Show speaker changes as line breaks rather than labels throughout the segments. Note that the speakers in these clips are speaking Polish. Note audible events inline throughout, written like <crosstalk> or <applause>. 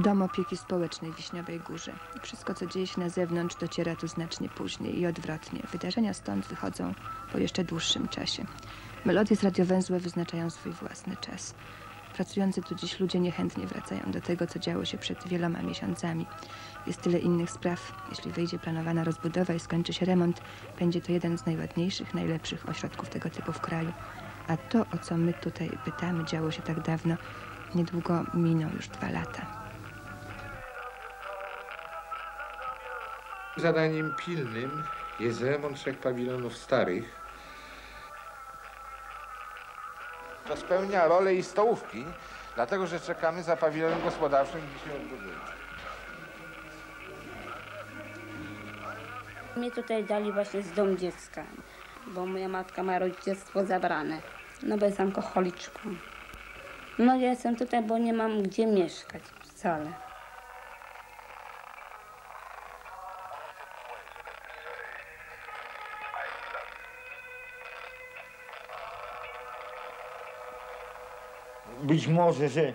Dom opieki społecznej w Wiśniowej Górze. Wszystko, co dzieje się na zewnątrz, dociera tu znacznie później i odwrotnie. Wydarzenia stąd wychodzą po jeszcze dłuższym czasie. Melodie z radiowęzła wyznaczają swój własny czas. Pracujący tu dziś ludzie niechętnie wracają do tego, co działo się przed wieloma miesiącami. Jest tyle innych spraw. Jeśli wyjdzie planowana rozbudowa i skończy się remont, będzie to jeden z najładniejszych, najlepszych ośrodków tego typu w kraju. A to, o co my tutaj pytamy, działo się tak dawno. Niedługo miną już dwa lata.
Zadaniem pilnym jest remont trzech pawilonów starych. To spełnia rolę i stołówki, dlatego że czekamy za pawilonem gospodarczym, gdzie się odbuduje.
Mnie tutaj dali właśnie z dom dziecka, bo moja matka ma rodzicielstwo zabrane, no bo jest alkoholiczką. No ja jestem tutaj, bo nie mam gdzie mieszkać wcale.
Być może, że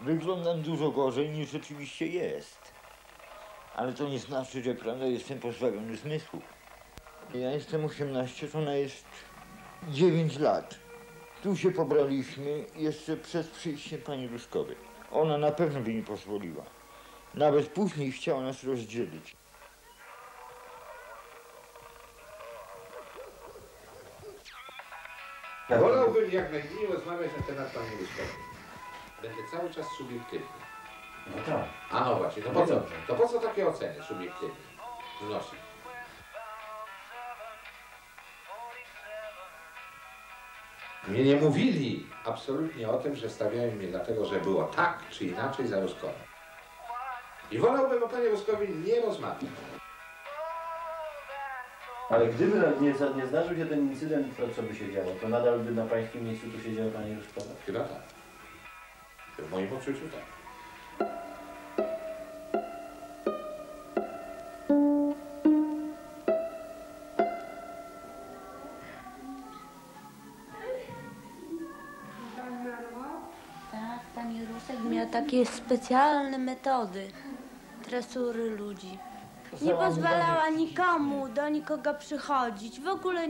wyglądam dużo gorzej niż rzeczywiście jest. Ale to nie znaczy, że prawda jestem pozbawiony zmysłu. Ja jestem 18, to ona jest 9 lat. Tu się pobraliśmy jeszcze przed przyjściem pani Ruskowej. Ona na pewno by nie pozwoliła. Nawet później chciała nas rozdzielić.
Wolałbym jak najmniej rozmawiać na temat pani Ruskowej. Będę cały czas subiektywny.
No tak.
A no właśnie, to po co, to po co takie oceny subiektywne wnosić? Mnie nie mówili absolutnie o tym, że stawiają mnie dlatego, że było tak czy inaczej za Ruskową. I wolałbym o pani Ruskowej nie rozmawiać.
Ale gdyby nie, nie zdarzył się ten incydent, to co by się działo? To nadal by na pańskim miejscu tu siedziała pani Ruszkowa?
Chyba tak. W moim odczuciu tak.
Tak, pani Rusek miała takie specjalne metody tresury ludzi. Nie pozwalała nikomu do nikogo przychodzić, w ogóle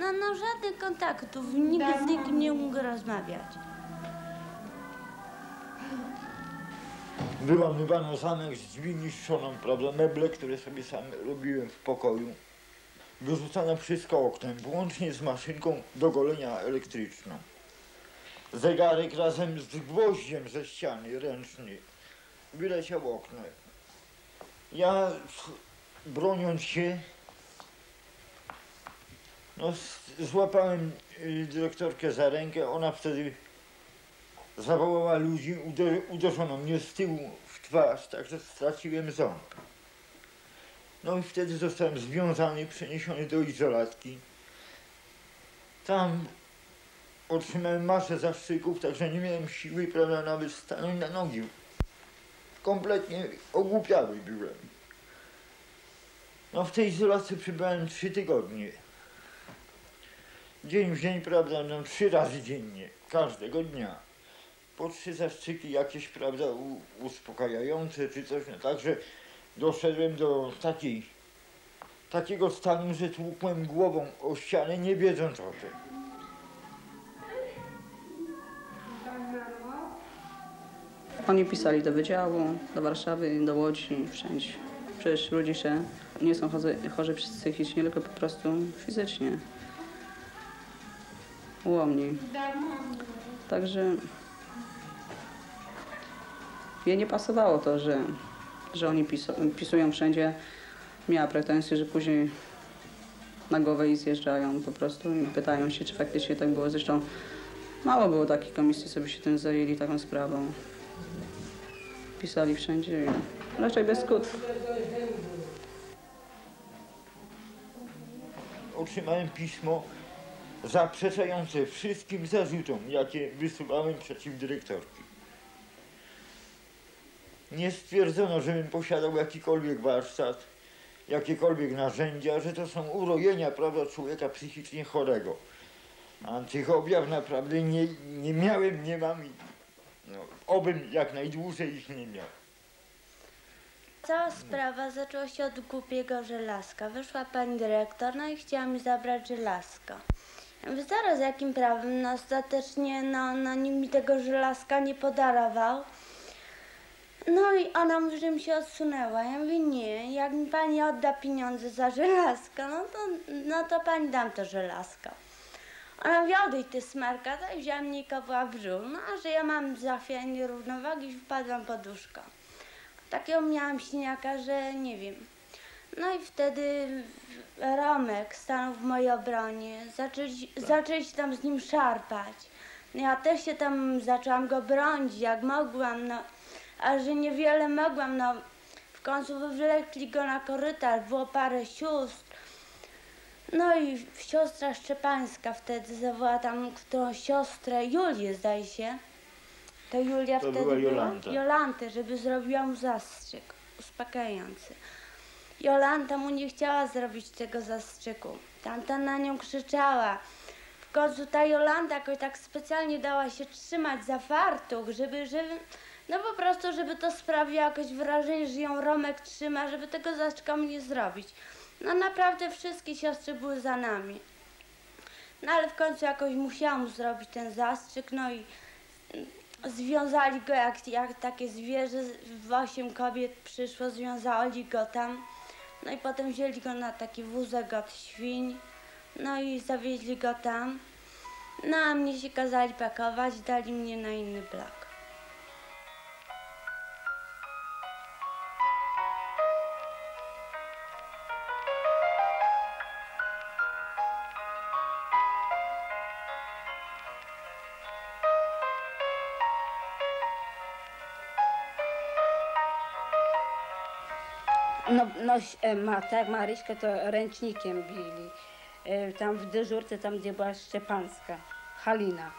no, no żadnych kontaktów, nikt z nikim nie mógł rozmawiać.
Wyłamywano zamek z drzwi niszczoną, prawda, meble, które sobie sam robiłem w pokoju. Wyrzucano wszystko oknem, włącznie z maszynką do golenia elektryczną. Zegarek razem z gwoździem ze ściany ręczny wyleciał oknem. Ja broniąc się, no, złapałem y, dyrektorkę za rękę, ona wtedy zawołała ludzi, uder, uderzono mnie z tyłu w twarz, także straciłem ząb. No i wtedy zostałem związany, przeniesiony do izolatki. Tam otrzymałem masę zastrzyków, także nie miałem siły, prawda, nawet stanąć na nogi. Kompletnie ogłupiały byłem. No w tej izolacji przybywałem trzy tygodnie. Dzień w dzień, prawda, no trzy razy dziennie, każdego dnia po trzy zastrzyki jakieś, prawda, uspokajające czy coś, no także doszedłem do takiej, takiego stanu, że tłukłem głową o ścianę, nie wiedząc o tym.
Oni pisali do wydziału, do Warszawy, do Łodzi, wszędzie. Przecież ludzie się nie są chorzy, chorzy psychicznie, tylko po prostu fizycznie. Ułomni. Także jej nie pasowało to, że, że oni pisu, pisują wszędzie. Miała pretensje, że później na głowę jej zjeżdżają po prostu i pytają się, czy faktycznie tak było. Zresztą mało było takich komisji, co by się tym zajęli taką sprawą. Pisali wszędzie raczej bez skutku.
Otrzymałem pismo zaprzeczające wszystkim zarzutom, jakie wysuwałem przeciw dyrektorki. Nie stwierdzono, żebym posiadał jakikolwiek warsztat, jakiekolwiek narzędzia, że to są urojenia, prawda, człowieka psychicznie chorego. A tych objaw naprawdę nie, nie miałem, nie mam i no, obym jak najdłużej ich nie miał.
Cała sprawa zaczęła się od głupiego żelazka. Wyszła pani dyrektor, no i chciała mi zabrać żelazko. Zaraz jakim prawem? No ostatecznie no, no nikt mi tego żelazka nie podarował. No i ona mówi, że mi się odsunęła. Ja mówię, nie, jak mi pani odda pieniądze za żelazko, no to, no to pani dam to żelazko. Ona mówi, odejdź ty smarka, to i wzięła mnie kopła w brzuch. No a że ja mam zachwianie równowagi, wpadłam pod łóżko. Takiego miałam siniaka, że nie wiem. No i wtedy Romek stanął w mojej obronie. Zaczęli, zaczęli się tam z nim szarpać. No ja też się tam zaczęłam go bronić, jak mogłam, no. A że niewiele mogłam, no. W końcu wywlekli go na korytarz, było parę sióstr. No i siostra Szczepańska wtedy zawołała tam którą siostrę, Julię zdaje się. To Julia
To
wtedy
była Jolanta.
Jolantę, żeby zrobiła mu zastrzyk uspokajający. Jolanta mu nie chciała zrobić tego zastrzyku. Tamta na nią krzyczała. W końcu ta Jolanta jakoś tak specjalnie dała się trzymać za fartuch, żeby, żeby, no po prostu, żeby to sprawiło jakoś wrażenie, że ją Romek trzyma, żeby tego zastrzyka mu nie zrobić. No naprawdę wszystkie siostry były za nami. No ale w końcu jakoś musiałam zrobić ten zastrzyk, no i związali go jak, jak takie zwierzę, osiem kobiet przyszło, związali go tam. No i potem wzięli go na taki wózek od świń, no i zawieźli go tam. No a mnie się kazali pakować, dali mnie na inny blok.
No e, ma, tak, Maryśkę to ręcznikiem bili. E, Tam w dyżurce, tam gdzie była Szczepanska, Halina.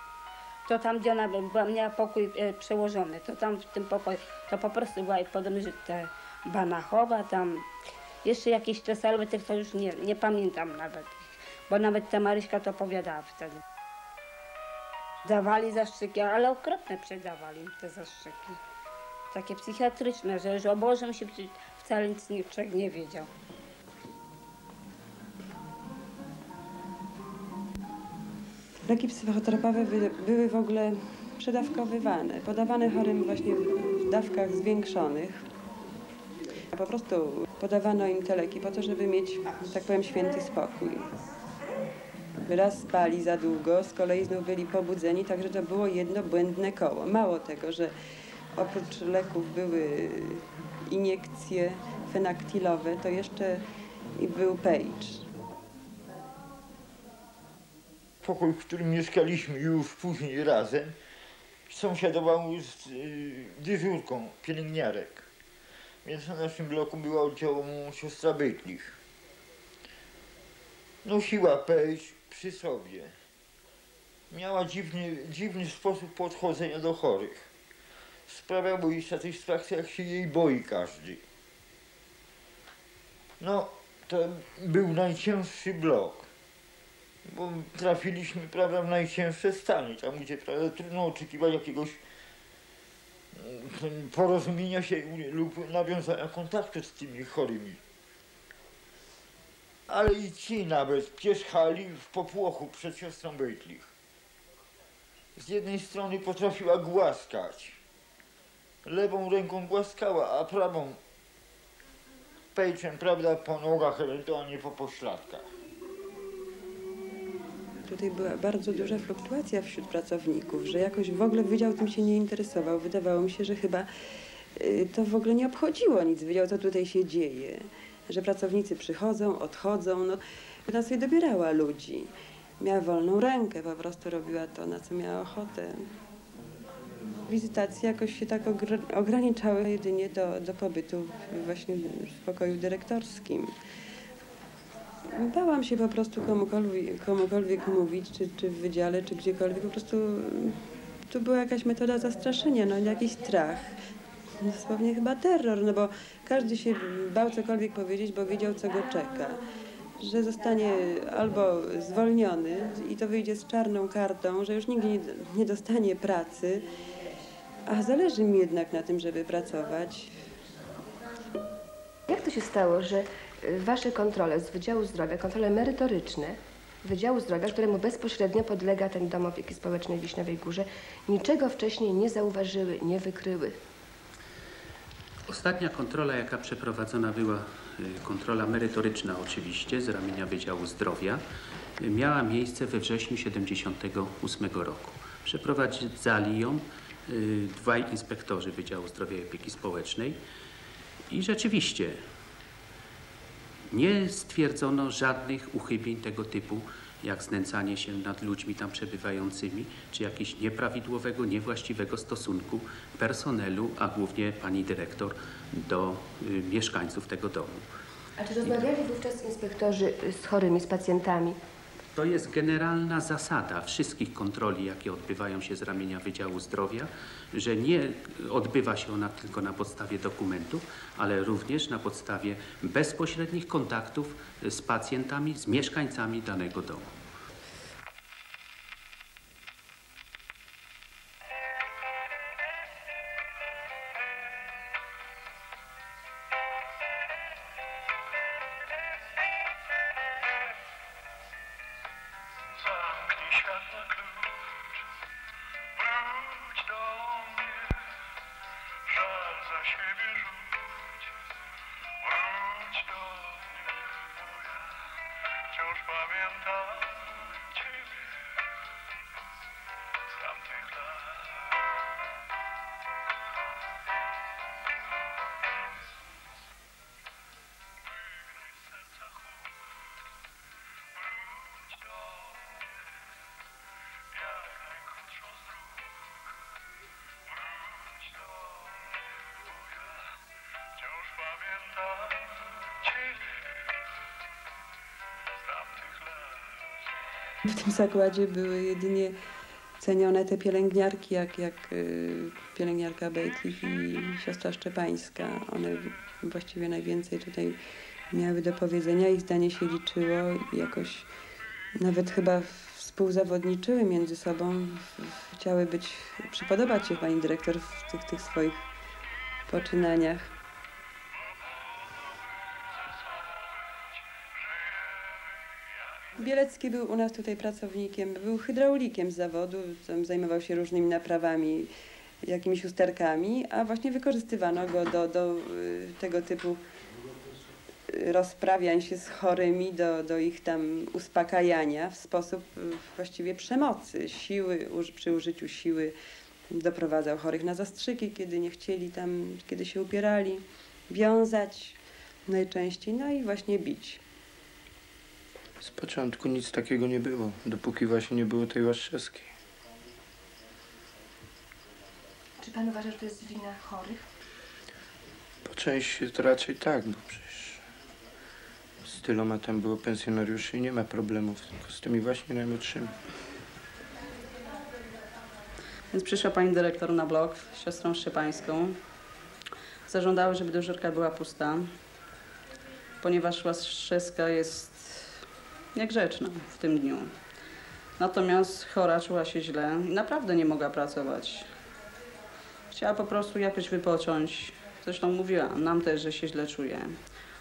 To tam, gdzie ona była, miała pokój e, przełożony, to tam w tym pokoju, to po prostu była podobno, że te Banachowa, tam jeszcze jakieś salwy, tych to już nie, nie pamiętam nawet. Bo nawet ta Maryśka to opowiadała wtedy. Dawali zastrzyki, ale okropne przedawali te zastrzyki. Takie psychiatryczne, że, że o Bożym się wcale nic człowiek nie wiedział.
Leki psychotropowe by- były w ogóle przedawkowywane, podawane chorym właśnie w dawkach zwiększonych. Po prostu podawano im te leki po to, żeby mieć, tak powiem, święty spokój. Raz spali za długo, z kolei znów byli pobudzeni, także to było jedno błędne koło. Mało tego, że oprócz leków były iniekcje fenaktylowe, to jeszcze był page.
Pokój, w którym mieszkaliśmy już później razem, sąsiadował z dyżurką pielęgniarek. Więc na naszym bloku była oddziału siostra Bytlich. Nosiła pejś przy sobie. Miała dziwny, dziwny sposób podchodzenia do chorych. Sprawiało jej satysfakcję, jak się jej boi każdy. No, to był najcięższy blok bo trafiliśmy prawda, w najcięższe stany, tam gdzie prawda, trudno oczekiwać jakiegoś mm, porozumienia się lub nawiązania kontaktu z tymi chorymi. Ale i ci nawet pierzchali w popłochu przed siostrą Bejtlich. Z jednej strony potrafiła głaskać, lewą ręką głaskała, a prawą pejczem, prawda, po nogach, ewentualnie po pośladkach.
Tutaj była bardzo duża fluktuacja wśród pracowników, że jakoś w ogóle wydział tym się nie interesował. Wydawało mi się, że chyba y, to w ogóle nie obchodziło nic, wydział co tutaj się dzieje. Że pracownicy przychodzą, odchodzą. No, ona sobie dobierała ludzi. Miała wolną rękę, po prostu robiła to, na co miała ochotę. Wizytacje jakoś się tak ogr- ograniczały jedynie do, do pobytu właśnie w pokoju dyrektorskim. Bałam się po prostu komukolwiek, komukolwiek mówić, czy, czy w wydziale, czy gdziekolwiek. Po prostu mm, tu była jakaś metoda zastraszenia, no jakiś strach. Dosłownie chyba terror, no bo każdy się bał cokolwiek powiedzieć, bo wiedział, co go czeka. Że zostanie albo zwolniony i to wyjdzie z czarną kartą, że już nigdy nie dostanie pracy. A zależy mi jednak na tym, żeby pracować.
to się stało, że y, wasze kontrole z Wydziału Zdrowia, kontrole merytoryczne Wydziału Zdrowia, któremu bezpośrednio podlega ten dom opieki społecznej w Wiśniowej Górze, niczego wcześniej nie zauważyły, nie wykryły?
Ostatnia kontrola, jaka przeprowadzona była, y, kontrola merytoryczna oczywiście z ramienia Wydziału Zdrowia, y, miała miejsce we wrześniu 78 roku. Przeprowadzali ją dwaj inspektorzy Wydziału Zdrowia i Opieki Społecznej i rzeczywiście nie stwierdzono żadnych uchybień tego typu, jak znęcanie się nad ludźmi tam przebywającymi, czy jakiegoś nieprawidłowego, niewłaściwego stosunku personelu, a głównie pani dyrektor do y, mieszkańców tego domu.
A czy rozmawiali wówczas inspektorzy y, z chorymi, z pacjentami?
To jest generalna zasada wszystkich kontroli, jakie odbywają się z ramienia Wydziału Zdrowia, że nie odbywa się ona tylko na podstawie dokumentów, ale również na podstawie bezpośrednich kontaktów z pacjentami, z mieszkańcami danego domu.
W tym zakładzie były jedynie cenione te pielęgniarki, jak, jak y, pielęgniarka Bejtlich i siostra Szczepańska. One właściwie najwięcej tutaj miały do powiedzenia, ich zdanie się liczyło i jakoś nawet chyba współzawodniczyły między sobą. Chciały być, przypodobać się pani dyrektor w tych, tych swoich poczynaniach. Bielecki był u nas tutaj pracownikiem, był hydraulikiem z zawodu, zajmował się różnymi naprawami, jakimiś usterkami, a właśnie wykorzystywano go do, do y, tego typu y, rozprawiań się z chorymi, do, do ich tam uspokajania w sposób y, właściwie przemocy, siły, przy użyciu siły doprowadzał chorych na zastrzyki, kiedy nie chcieli tam, kiedy się upierali, wiązać najczęściej, no i właśnie bić.
Z początku nic takiego nie było, dopóki właśnie nie było tej Łaszczewskiej.
Czy pan uważa, że to jest wina chorych?
Po części to raczej tak, bo przecież z tyloma tam było pensjonariuszy i nie ma problemów, tylko z tymi właśnie najmłodszymi.
Więc przyszła pani dyrektor na blok z siostrą Szczepańską. Zażądały, żeby dyżurka była pusta, ponieważ Łaszewska jest niegrzeczna w tym dniu. Natomiast chora czuła się źle i naprawdę nie mogła pracować. Chciała po prostu jakoś wypocząć. Zresztą mówiła nam też, że się źle czuje.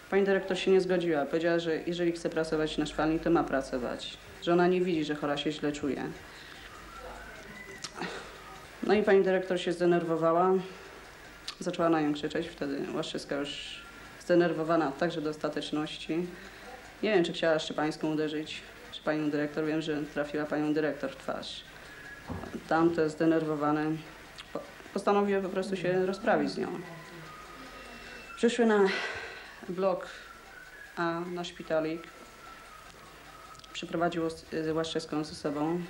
Pani dyrektor się nie zgodziła. Powiedziała, że jeżeli chce pracować na szwalni, to ma pracować. Że ona nie widzi, że chora się źle czuje. No i pani dyrektor się zdenerwowała. Zaczęła na nią krzyczeć. Wtedy Łaszczyska już zdenerwowana także do ostateczności. Nie wiem, czy chciała Szczepańską uderzyć, czy panią dyrektor. Wiem, że trafiła panią dyrektor w twarz. Tamte zdenerwowane po- postanowiły po prostu się rozprawić z nią. Przyszły na blok A na szpitalik. Przyprowadził Łas- Łaszczewską ze sobą.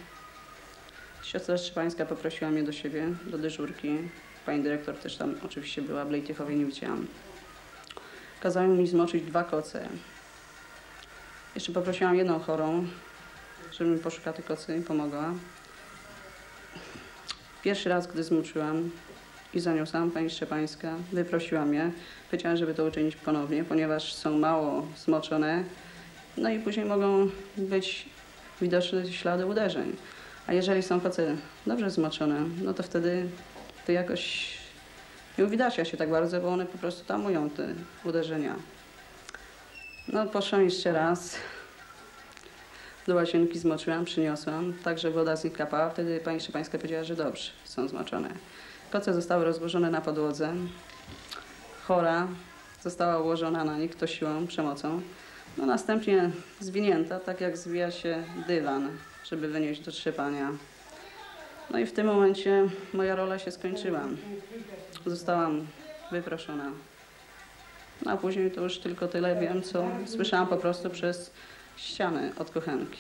Siostra Szczepańska poprosiła mnie do siebie, do dyżurki. Pani dyrektor też tam oczywiście była, w Lejtychowie nie widziałam. Kazałem mi zmoczyć dwa koce. Jeszcze poprosiłam jedną chorą, żeby mi poszukała te kocy i pomogła. Pierwszy raz, gdy zmoczyłam i zaniosłam, pani Szczepańska wyprosiła mnie. Powiedziała, żeby to uczynić ponownie, ponieważ są mało zmoczone. No i później mogą być widoczne ślady uderzeń. A jeżeli są koce dobrze zmoczone, no to wtedy to jakoś nie uwidacznia się tak bardzo, bo one po prostu tamują te uderzenia. No poszłam jeszcze raz. Do łazienki zmoczyłam, przyniosłam, tak że woda z nich kapała. Wtedy pani Szczepańska powiedziała, że dobrze, są zmoczone. Koce zostały rozłożone na podłodze. Chora została ułożona na nich to siłą, przemocą. No następnie zwinięta, tak jak zwija się dywan, żeby wynieść do trzepania. No i w tym momencie moja rola się skończyła. Zostałam wyproszona. No a później to już tylko tyle wiem, co słyszałam po prostu przez ścianę od kochanki.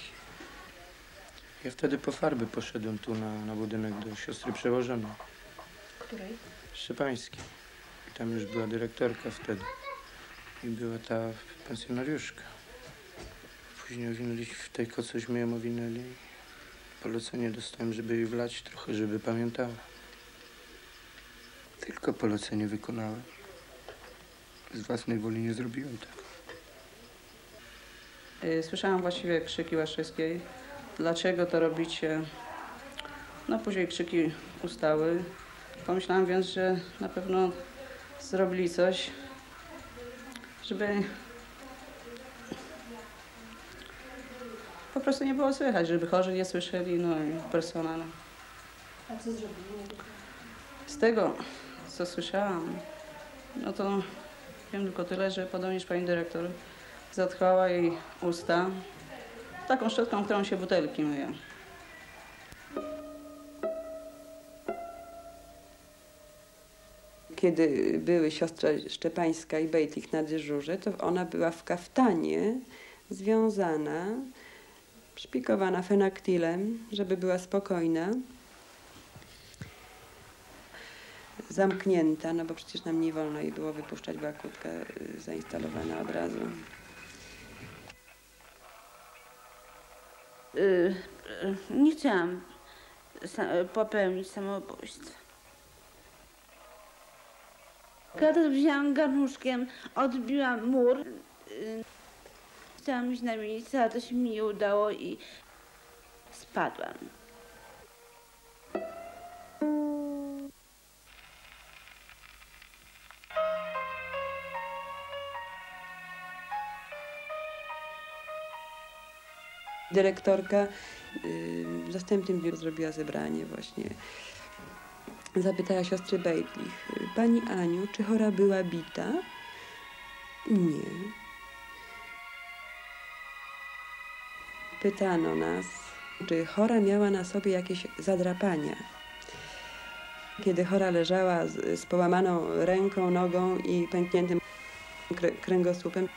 Ja wtedy po farby poszedłem tu na, na budynek do siostry przełożonej,
Której?
Szczepańskiej. I tam już była dyrektorka wtedy. I była ta pensjonariuszka. Później owinęli, w tej kocośmy ją owinęli. Polecenie dostałem, żeby jej wlać trochę, żeby pamiętała. Tylko polecenie wykonałem. Z własnej woli nie zrobiłem tego.
Y, Słyszałam właściwie krzyki Łaszewskiej. Dlaczego to robicie? No później krzyki ustały. Pomyślałam więc, że na pewno zrobili coś, żeby po prostu nie było słychać, żeby chorzy nie słyszeli, no i personel.
A co zrobili?
Z tego, co słyszałam, no to wiem tylko tyle, że podobnież pani dyrektor zatkała jej usta taką szczotką, którą się butelki myje.
Kiedy były siostra Szczepańska i Bejtlich na dyżurze, to ona była w kaftanie, związana, szpikowana fenaktylem, żeby była spokojna. Zamknięta, no bo przecież nam nie wolno jej było wypuszczać, była kłódka zainstalowana od razu.
Y, y, nie chciałam popełnić samobójstwa. Kiedy wzięłam garnuszkiem, odbiłam mur. y, Chciałam iść na miejsce, ale to się mi nie udało i spadłam.
Dyrektorka y, w następnym dniu zrobiła zebranie właśnie. Zapytała siostry Bejtlich, Pani Aniu, czy chora była bita? Nie. Pytano nas, czy chora miała na sobie jakieś zadrapania. Kiedy chora leżała z, z połamaną ręką, nogą i pękniętym krę- kręgosłupem,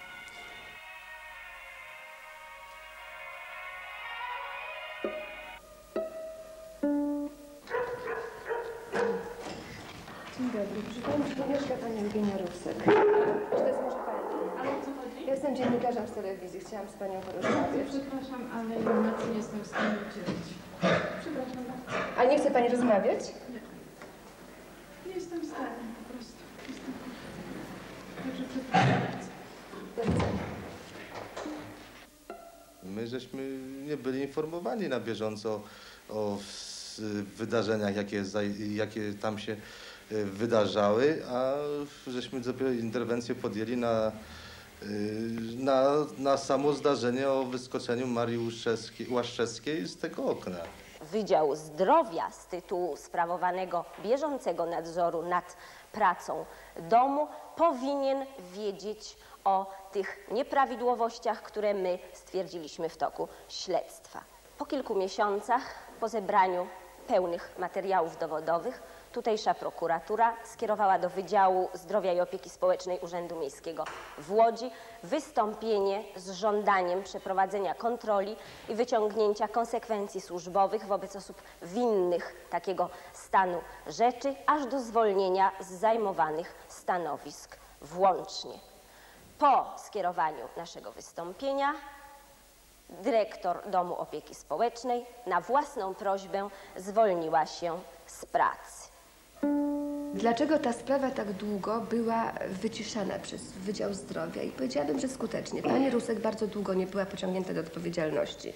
Eugenia Rusek? Czy to jest może Pani?
Ale o co chodzi?
Ja jestem dziennikarzem z telewizji, chciałam z Panią porozmawiać.
Przepraszam, ale informacji nie jestem w stanie udzielić. Przepraszam bardzo.
A nie chce Pani rozmawiać?
Nie jestem w stanie po prostu. Jestem... Także przepraszam bardzo.
Do widzenia.
My żeśmy nie byli informowani na bieżąco o wydarzeniach, jakie, jakie tam się wydarzały, a żeśmy dopiero interwencję podjęli na, y, na, na samo zdarzenie o wyskoczeniu Marii Łaszczewskiej z tego okna.
Wydział Zdrowia z tytułu sprawowanego bieżącego nadzoru nad pracą domu powinien wiedzieć o tych nieprawidłowościach, które my stwierdziliśmy w toku śledztwa. Po kilku miesiącach, po zebraniu pełnych materiałów dowodowych, tutejsza prokuratura skierowała do Wydziału Zdrowia i Opieki Społecznej Urzędu Miejskiego w Łodzi wystąpienie z żądaniem przeprowadzenia kontroli i wyciągnięcia konsekwencji służbowych wobec osób winnych takiego stanu rzeczy, aż do zwolnienia z zajmowanych stanowisk włącznie. Po skierowaniu naszego wystąpienia dyrektor Domu Opieki Społecznej na własną prośbę zwolniła się z pracy.
Dlaczego ta sprawa tak długo była wyciszana przez Wydział Zdrowia? I powiedziałabym, że skutecznie. Pani Rusek bardzo długo nie była pociągnięta do odpowiedzialności.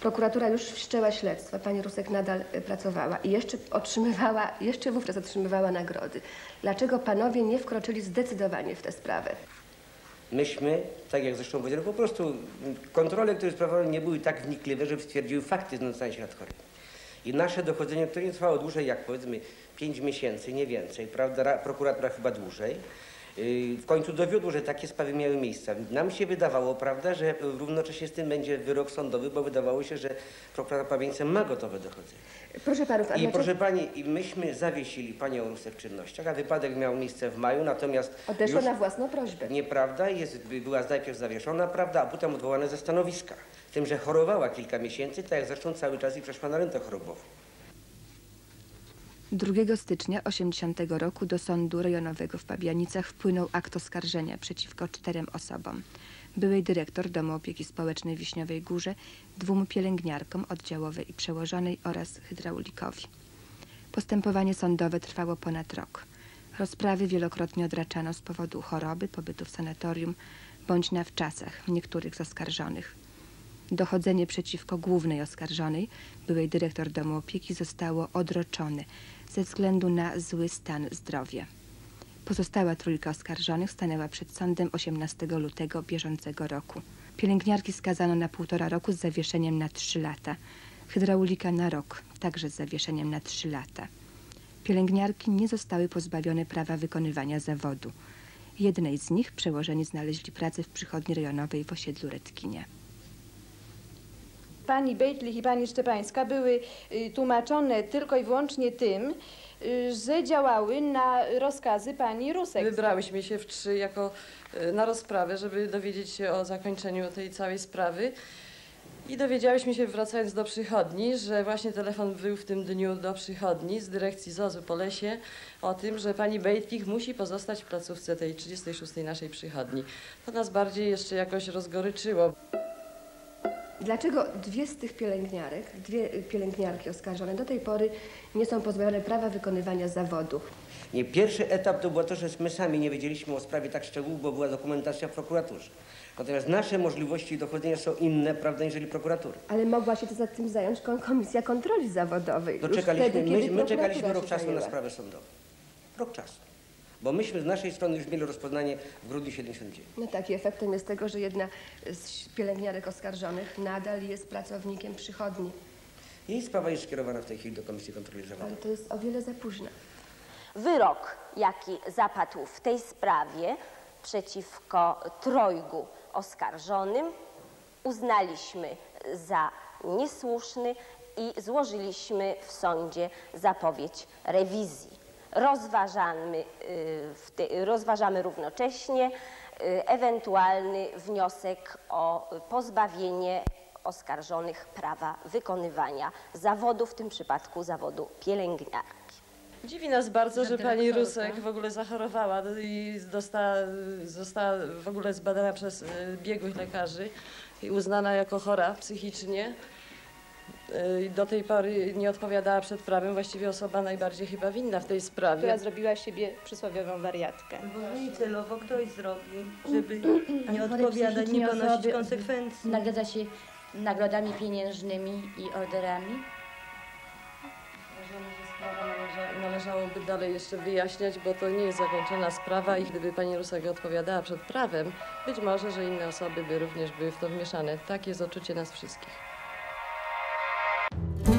Prokuratura już wszczęła śledztwo, pani Rusek nadal e, pracowała i jeszcze otrzymywała, jeszcze wówczas otrzymywała nagrody. Dlaczego panowie nie wkroczyli zdecydowanie w tę sprawę?
Myśmy, tak jak zresztą powiedziałem, po prostu kontrole, które sprawowały, nie były tak wnikliwe, żeby stwierdziły fakty znęcania się nad chorymi. I nasze dochodzenie, które nie trwało dłużej jak powiedzmy 5 miesięcy, nie więcej, prawda, Ra- prokuratura chyba dłużej, w końcu dowiodło, że takie sprawy miały miejsce. Nam się wydawało, prawda, że równocześnie z tym będzie wyrok sądowy, bo wydawało się, że prokurator Pawieńce ma gotowe dochodzenie.
Proszę panów,
I
dlaczego
proszę pani, i myśmy zawiesili panią Rusek w czynnościach, a wypadek miał miejsce w maju, natomiast
odeszła na własną prośbę?
nieprawda, jest, by- była najpierw zawieszona, prawda, a potem odwołana ze stanowiska. Tym, że chorowała kilka miesięcy, tak jak zresztą cały czas i przeszła na rentę chorobową.
2 stycznia 80 roku do Sądu Rejonowego w Pabianicach wpłynął akt oskarżenia przeciwko czterem osobom. Byłej dyrektor Domu Opieki Społecznej Wiśniowej Górze, dwóm pielęgniarkom oddziałowej i przełożonej oraz hydraulikowi. Postępowanie sądowe trwało ponad rok. Rozprawy wielokrotnie odraczano z powodu choroby, pobytu w sanatorium bądź na wczasach niektórych z oskarżonych. Dochodzenie przeciwko głównej oskarżonej, byłej dyrektor domu opieki, zostało odroczone ze względu na zły stan zdrowia. Pozostała trójka oskarżonych stanęła przed sądem 18 lutego bieżącego roku. Pielęgniarki skazano na półtora roku z zawieszeniem na trzy lata. Hydraulika na rok, także z zawieszeniem na trzy lata. Pielęgniarki nie zostały pozbawione prawa wykonywania zawodu. Jednej z nich przełożeni znaleźli pracę w przychodni rejonowej w osiedlu Redkinie.
Pani Bejtlich i pani Szczepańska były y, tłumaczone tylko i wyłącznie tym, y, że działały na rozkazy pani Rusek.
Wybrałyśmy się w trzy jako e, na rozprawę, żeby dowiedzieć się o zakończeniu tej całej sprawy. I dowiedziałyśmy się, wracając do przychodni, że właśnie telefon był w tym dniu do przychodni z dyrekcji ZOZ-u po lesie o tym, że pani Bejtlich musi pozostać w placówce tej 36 naszej przychodni. To nas bardziej jeszcze jakoś rozgoryczyło.
Dlaczego dwie z tych pielęgniarek, dwie pielęgniarki oskarżone do tej pory nie są pozbawione prawa wykonywania zawodu?
Nie, pierwszy etap to było to, że my sami nie wiedzieliśmy o sprawie tak szczegółów, bo była dokumentacja w prokuraturze. Natomiast nasze możliwości dochodzenia są inne, prawda, niżeli prokuratury.
Ale mogła się to tym zająć Komisja Kontroli Zawodowej.
To
już
czekaliśmy,
wtedy,
my, my czekaliśmy rok czasu na
zajęła.
sprawę sądową. Rok czasu. Bo myśmy z naszej strony już mieli rozpoznanie w grudniu 79.
No tak, i efektem jest tego, że jedna z pielęgniarek oskarżonych nadal jest pracownikiem przychodni.
Jej sprawa jest skierowana w tej chwili do Komisji Kontroli Zawodowej.
Ale to jest o wiele za późno.
Wyrok, jaki zapadł w tej sprawie przeciwko trojgu oskarżonym, uznaliśmy za niesłuszny i złożyliśmy w sądzie zapowiedź rewizji. Rozważamy, y, w te, rozważamy równocześnie y, ewentualny wniosek o pozbawienie oskarżonych prawa wykonywania zawodu, w tym przypadku zawodu pielęgniarki.
Dziwi nas bardzo, że pani. Rusek w ogóle zachorowała i dostała, została w ogóle zbadana przez e, biegłych lekarzy i uznana jako chora psychicznie. I Do tej pory nie odpowiadała przed prawem, właściwie osoba najbardziej chyba winna w tej sprawie.
która zrobiła z siebie przysłowiową wariatkę.
Bo i celowo ktoś zrobił, żeby <clears throat> nie odpowiadać, nie ponosić konsekwencji.
Nagradza się nagrodami pieniężnymi i orderami.
Uważamy, że sprawę należa, należałoby dalej jeszcze wyjaśniać, bo to nie jest zakończona sprawa i gdyby pani Rusek odpowiadała przed prawem, być może, że inne osoby by również były w to wmieszane. Tak jest odczucie nas wszystkich. Oh,